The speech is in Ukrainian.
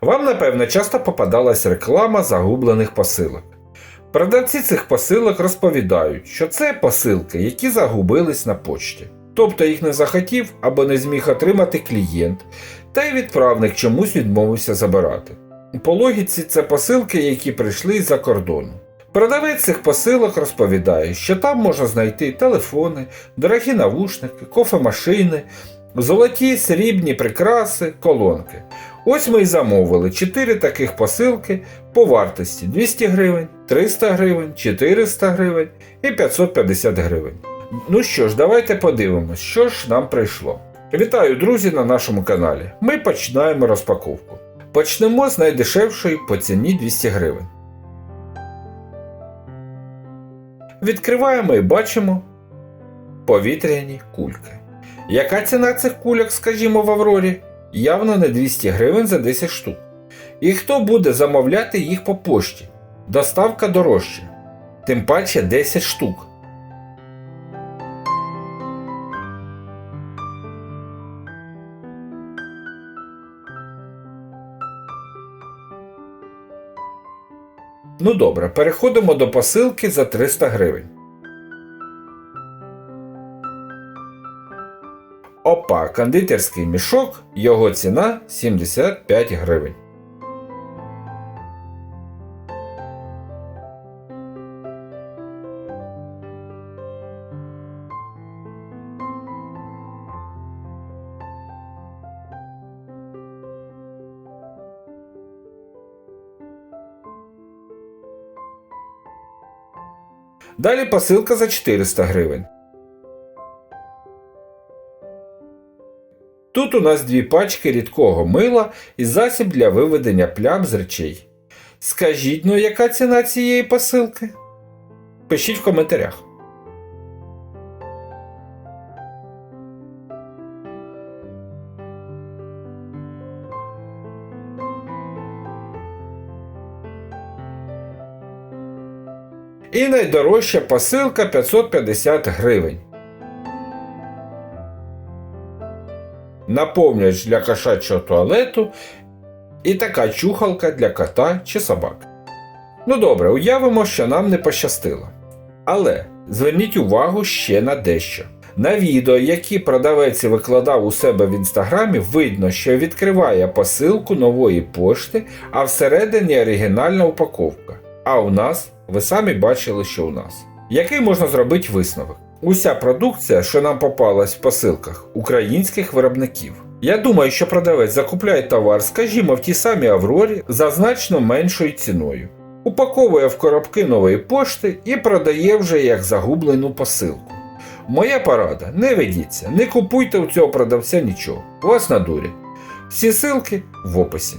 Вам, напевно, часто попадалась реклама загублених посилок. Продавці цих посилок розповідають, що це посилки, які загубились на почті. Тобто їх не захотів або не зміг отримати клієнт, та й відправник чомусь відмовився забирати. По логіці це посилки, які прийшли з-за кордону. Продавець цих посилок розповідає, що там можна знайти телефони, дорогі навушники, кофемашини, золоті срібні прикраси, колонки. Ось ми й замовили 4 таких посилки по вартості 200 гривень, 300 гривень, 400 гривень і 550 гривень. Ну що ж, давайте подивимось, що ж нам прийшло. Вітаю, друзі, на нашому каналі. Ми починаємо розпаковку. Почнемо з найдешевшої по ціні 200 гривень. Відкриваємо і бачимо повітряні кульки. Яка ціна цих кульок, скажімо, в Аврорі? Явно не 200 гривень за 10 штук. І хто буде замовляти їх по пошті? Доставка дорожча. Тим паче 10 штук. Ну добре, переходимо до посилки за 300 гривень. Опа, кондитерський мішок, його ціна 75 гривень. Далі посилка за 400 гривень. Тут у нас дві пачки рідкого мила і засіб для виведення плям з речей. Скажіть ну, яка ціна цієї посилки? Пишіть в коментарях. І найдорожча посилка 550 гривень. Наповнювач для кошачого туалету і така чухалка для кота чи собаки. Ну добре, уявимо, що нам не пощастило. Але зверніть увагу ще на дещо. На відео, які продавець викладав у себе в інстаграмі, видно, що відкриває посилку нової пошти, а всередині оригінальна упаковка. А у нас, ви самі бачили, що у нас. Який можна зробити висновок? Уся продукція, що нам попалась в посилках, українських виробників. Я думаю, що продавець закупляє товар, скажімо, в тій самій Аврорі за значно меншою ціною, упаковує в коробки нової пошти і продає вже як загублену посилку. Моя порада, не ведіться, не купуйте у цього продавця нічого, вас надурять. Всі ссылки в описі.